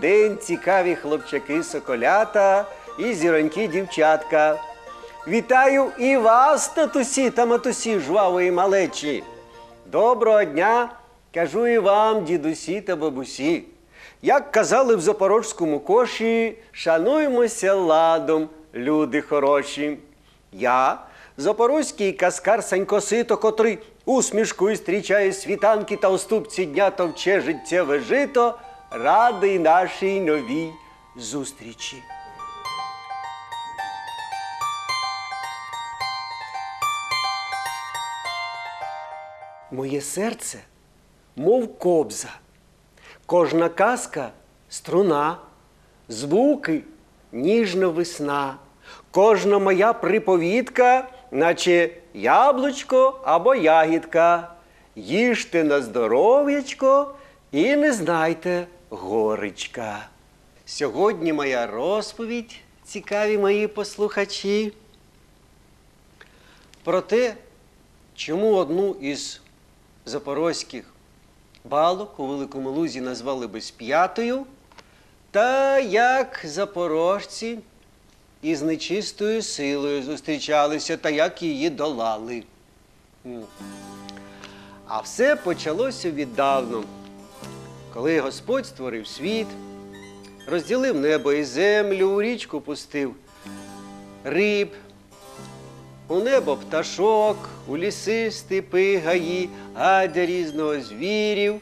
День, цікаві хлопчаки соколята і зіронькі дівчатка. Вітаю і вас, татусі та матусі жвавої малечі. Доброго дня, кажу і вам, дідусі та бабусі. Як казали в запорожському коші, шануймося ладом, люди хороші. Я, запорозький каскар Санько Сито, котрий усмішкою зустрічає світанки та уступці дня товче життєве жито, радий нашій новій зустрічі. Моє серце, мов кобза, кожна казка струна, звуки ніжна весна, кожна моя приповідка, наче яблучко або ягідка. Їжте на здоров'ячко і не знайте горечка. Сьогодні моя розповідь, цікаві мої послухачі, про те, чому одну із запорозьких балок у Великому Лузі назвали безп'ятою, та як запорожці із нечистою силою зустрічалися та як її долали. А все почалося віддавно, коли Господь створив світ, розділив небо і землю, у річку пустив риб, у небо пташок, у ліси, степи, гаї, гадя різного звірів.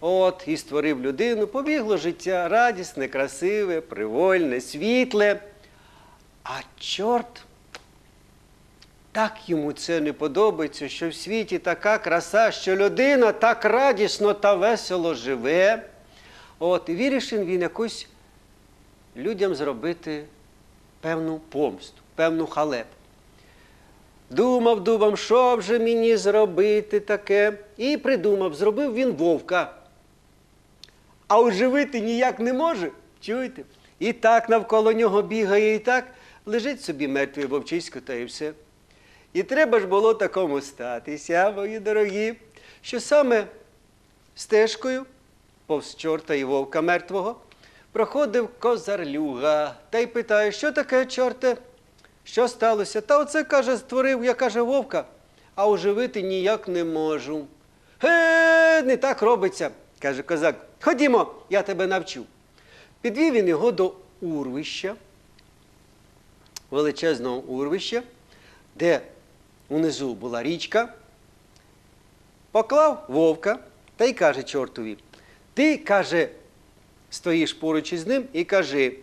От і створив людину, побігло життя радісне, красиве, привольне, світле. А чорт так йому це не подобається, що в світі така краса, що людина так радісно та весело живе. От, і вирішив він якось людям зробити певну помсту, певну халепу. Думав, думав, що вже мені зробити таке. І придумав, зробив він вовка. А оживити ніяк не може. Чуєте? І так навколо нього бігає, і так лежить собі мертвий вовчисько та і все. І треба ж було такому статися, мої дорогі, що саме стежкою, повз чорта і вовка мертвого, проходив козарлюга та й питає, що таке, чорте? Що сталося? Та оце, каже, створив, я каже, вовка, а оживити ніяк не можу. Ге, не так робиться, каже козак. Ходімо, я тебе навчу. Підвів він його до урвища, величезного урвища, де унизу була річка, поклав вовка та й каже чортові: Ти, каже, стоїш поруч із ним і кажи: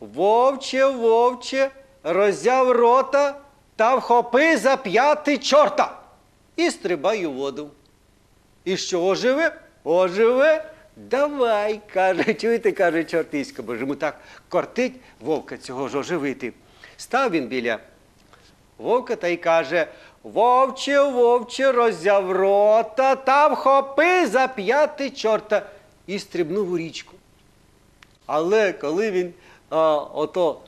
Вовче, вовче, роззяв рота та вхопи за п'яти чорта. І стрибай у воду. І що оживе? Оживе? Давай, каже, чуєте, каже чортисько, бо ж йому так кортить вовка цього ж оживити. Став він біля вовка та й каже: Вовче, вовче, роззяв рота та вхопи за п'яти чорта і стрибнув у річку. Але коли він а, ото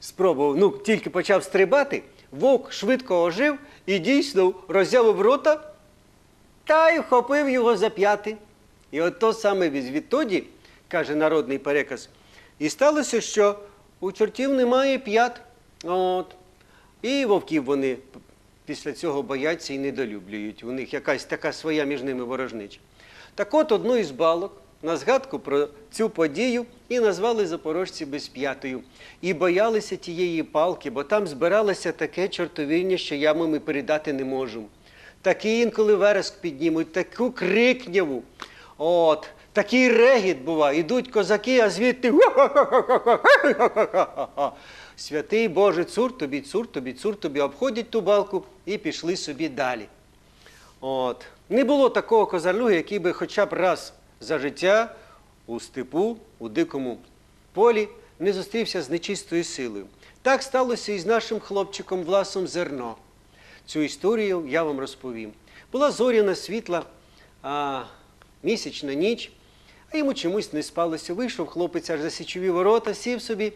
спробував, ну, тільки почав стрибати, вовк швидко ожив і дійсно роззявив рота та й вхопив його за п'яти. І от то саме відтоді, каже народний переказ, і сталося, що у чортів немає п'ят. От. І вовків вони після цього бояться і недолюблюють. У них якась така своя між ними ворожнича. Так от одну із балок на згадку про цю подію і назвали запорожці безп'ятою. І боялися тієї палки, бо там збиралося таке чортовіння, що я вам передати не можу. Такий інколи вереск піднімуть, таку крикняву. От, такий регіт буває. Ідуть козаки, а звідти. Святий Боже, цур тобі, цур тобі, цур тобі, обходять ту балку і пішли собі далі. От. Не було такого козарлюги, який би хоча б раз за життя у степу, у дикому полі не зустрівся з нечистою силою. Так сталося і з нашим хлопчиком Власом Зерно. Цю історію я вам розповім. Була зоряна світла а, місячна ніч, а йому чомусь не спалося. Вийшов хлопець аж за січові ворота, сів собі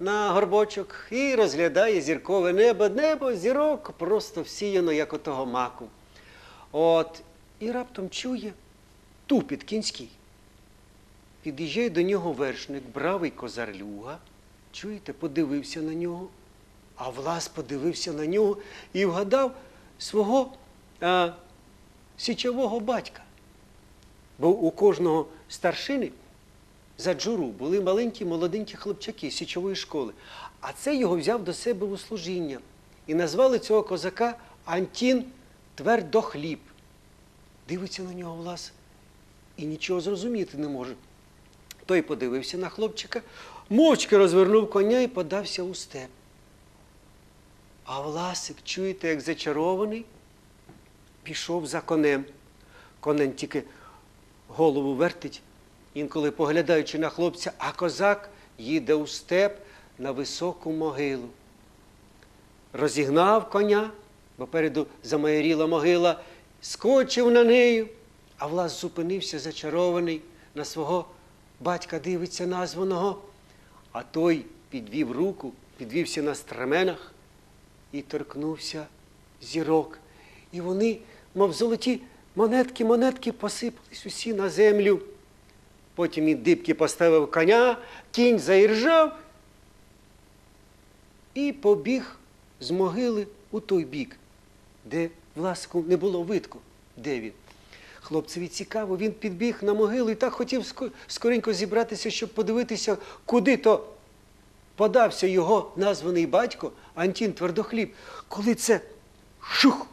на горбочок і розглядає зіркове небо. Небо, зірок просто всіяно, як отого маку. От, і раптом чує тупіт кінський. під'їжджає до нього вершник, бравий козарлюга. Чуєте, подивився на нього, а Влас подивився на нього і вгадав свого а, січового батька. Бо у кожного старшини за джуру були маленькі молоденькі хлопчаки з січової школи. А це його взяв до себе у служіння. І назвали цього козака Антін Твердохліб. Дивиться на нього Влас і нічого зрозуміти не може. Той подивився на хлопчика, мовчки розвернув коня і подався у степ. А Власик, чуєте, як зачарований, пішов за конем. Конем тільки голову вертить, інколи поглядаючи на хлопця, а козак їде у степ на високу могилу. Розігнав коня, бо переду замайоріла могила, скочив на нею, а влас зупинився зачарований на свого батька дивиться названого, а той підвів руку, підвівся на стременах і торкнувся зірок. І вони, мов золоті монетки, монетки посипались усі на землю. Потім він дибки поставив коня, кінь заіржав і побіг з могили у той бік, де власку не було видку, де він. Хлопцеві цікаво, він підбіг на могилу і так хотів скоренько зібратися, щоб подивитися, куди то подався його названий батько Антін Твердохліб. Коли це шух,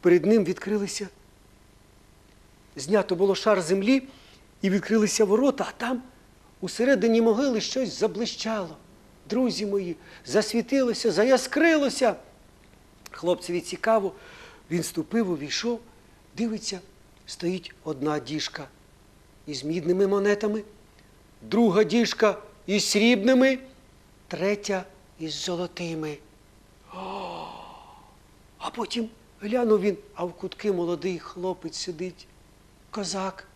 перед ним відкрилися, знято було шар землі, і відкрилися ворота, а там усередині могили щось заблищало. Друзі мої, засвітилося, заяскрилося. Хлопцеві цікаво, він ступив, увійшов, дивиться, стоїть одна діжка із мідними монетами, друга діжка із срібними, третя із золотими. А потім глянув він, а в кутки молодий хлопець сидить, козак.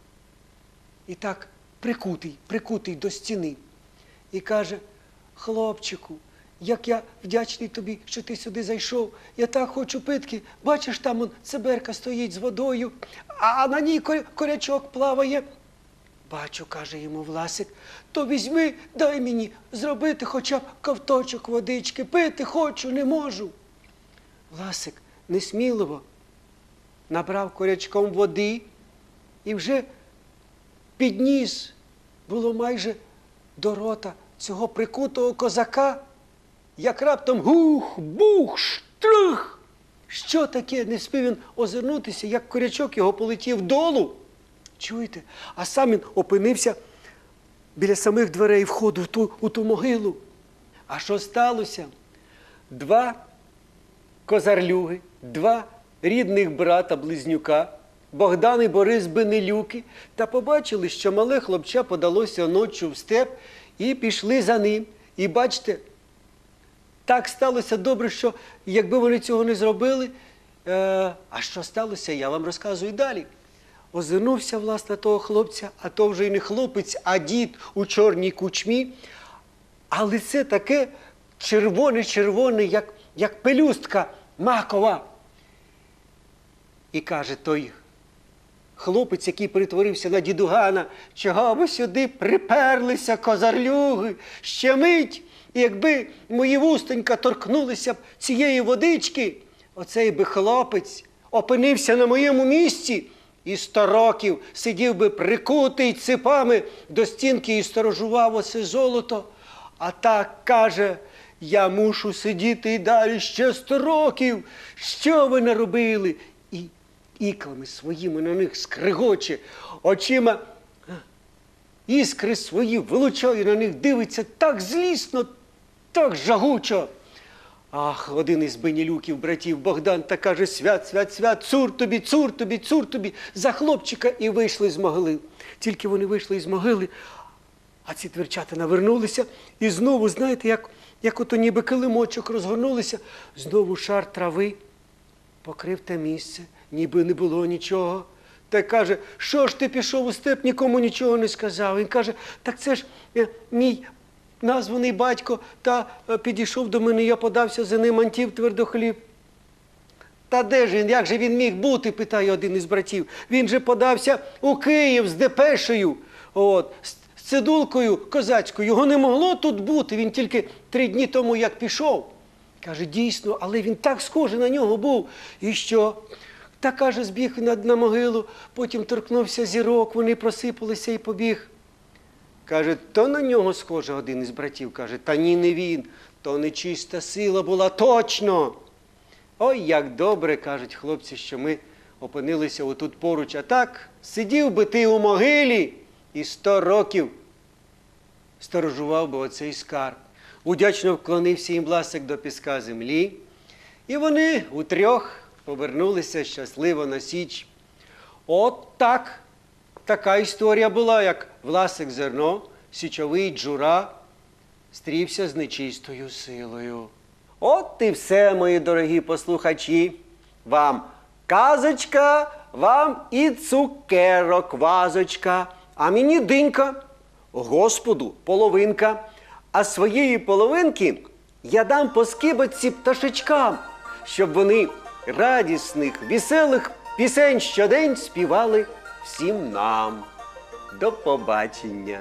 І так прикутий, прикутий до стіни. І каже: хлопчику, як я вдячний тобі, що ти сюди зайшов. Я так хочу питки. Бачиш, там он циберка стоїть з водою, а на ній ко- корячок плаває. Бачу, каже йому Власик, то візьми, дай мені зробити хоча б ковточок водички. Пити хочу, не можу. Власик несміливо набрав корячком води і вже підніс було майже до рота цього прикутого козака, як раптом гух, бух, штрих. Що таке? Не спів він озирнутися, як корячок його полетів долу. Чуєте? А сам він опинився біля самих дверей входу в ту, у ту могилу. А що сталося? Два козарлюги, два рідних брата близнюка, Богдан і Борис Бенелюки, та побачили, що мале хлопча подалося ночі в степ і пішли за ним. І бачите, так сталося добре, що якби вони цього не зробили. Е, а що сталося, я вам розказую далі. Озирнувся власне того хлопця, а то вже й не хлопець, а дід у чорній кучмі. А лице таке червоне-червоне, як, як пелюстка макова. І каже той хлопець, який перетворився на дідугана, чого ви сюди приперлися, козарлюги, ще мить, і якби мої вустенька торкнулися б цієї водички, оцей би хлопець опинився на моєму місці і сто років сидів би прикутий ципами до стінки і сторожував оце золото. А так каже, я мушу сидіти і далі ще сто років. Що ви наробили? Іклами своїми на них скригоче, очима іскри свої вилучає на них, дивиться так злісно, так жагучо. Ах, один із бенілюків, братів Богдан, та каже: свят, свят, свят, цур тобі, цур тобі, цур тобі, за хлопчика і вийшли з могили. Тільки вони вийшли із могили, а ці тверчата навернулися, і знову, знаєте, як, як ото ніби килимочок розгорнулися, знову шар трави покрив те місце, ніби не було нічого. Та каже, що ж ти пішов у степ, нікому нічого не сказав. Він каже, так це ж е, мій названий батько, та е, підійшов до мене, я подався за ним антів твердохліб. Та де ж він? Як же він міг бути? питає один із братів. Він же подався у Київ з депешею. От, з цидулкою козацькою його не могло тут бути. Він тільки три дні тому як пішов. Каже, дійсно, але він так схожий на нього був. І що? Та каже, збіг на, на могилу, потім торкнувся зірок, вони просипалися і побіг. Каже, то на нього схоже один із братів. Каже, та ні, не він, то нечиста сила була точно. Ой, як добре, кажуть хлопці, що ми опинилися отут поруч. А так сидів би ти у могилі і сто років сторожував би оцей скарб. Удячно вклонився їм Власик до піска землі, і вони утрьох повернулися щасливо на січ. От так. Така історія була, як Власик зерно, січовий джура стрівся з нечистою силою. От і все, мої дорогі послухачі. Вам казочка, вам і цукерок вазочка, а мені динька, Господу половинка. А своєї половинки я дам по скибочці пташечкам, щоб вони радісних, веселих пісень щодень співали всім нам. До побачення!